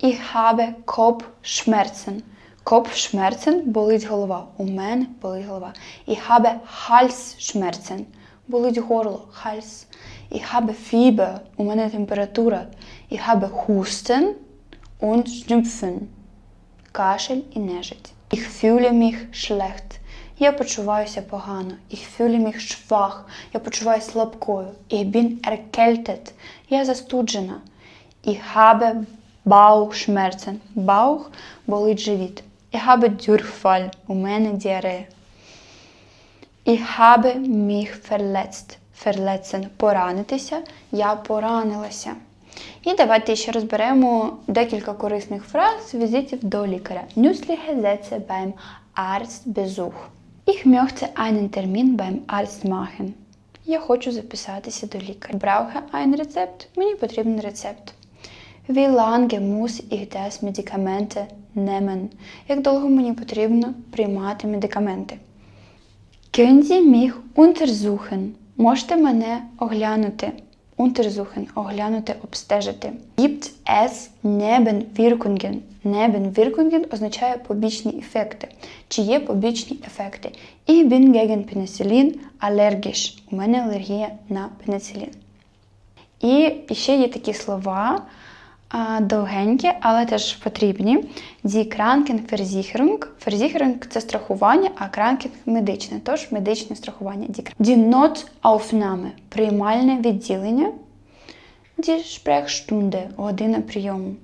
Ich habe Kopfschmerzen. Kopfschmerzen – болить голова. У мене болить голова. Ich habe Halsschmerzen. Болить горло. Hals. Ich habe Fieber. У мене температура. Ich habe Husten und Schnupfen. Кашель і нежить. Ich fühle mich schlecht. Я почуваюся погано. Ich fühle mich schwach. Я почуваюся слабкою. Ich bin erkältet. Я застуджена. Ich habe Bauchschmerzen. Баух – болить живіт. Ich habe Durchfall. У мене діарея. Ich habe mich verletzt. Verletzen – поранитися. Я поранилася. І давайте ще розберемо декілька корисних фраз візитів до лікаря. Nützliche Sätze beim Arztbesuch. Ich möchte einen Termin beim Arzt. Я хочу записатися до лікаря. Brauche ein Rezept. Мені потрібен рецепт. Wie lange muss ich das Medikamente nehmen? Як довго мені потрібно приймати медикаменти? Können Sie mich untersuchen? Можете мене оглянути? Untersuchen – оглянути, обстежити. Gibt es Nebenwirkungen? Nebenwirkungen означає побічні ефекти. Чи є побічні ефекти? Ich bin gegen Penicillin allergisch. У мене алергія на пеницилін. І ще є такі слова довгенькі, але теж потрібні. Die Krankenversicherung. Versicherung – це страхування, а Kranken – медичне, тож медичне страхування. Die, Notaufnahme – приймальне відділення. Die Sprechstunde – година прийому.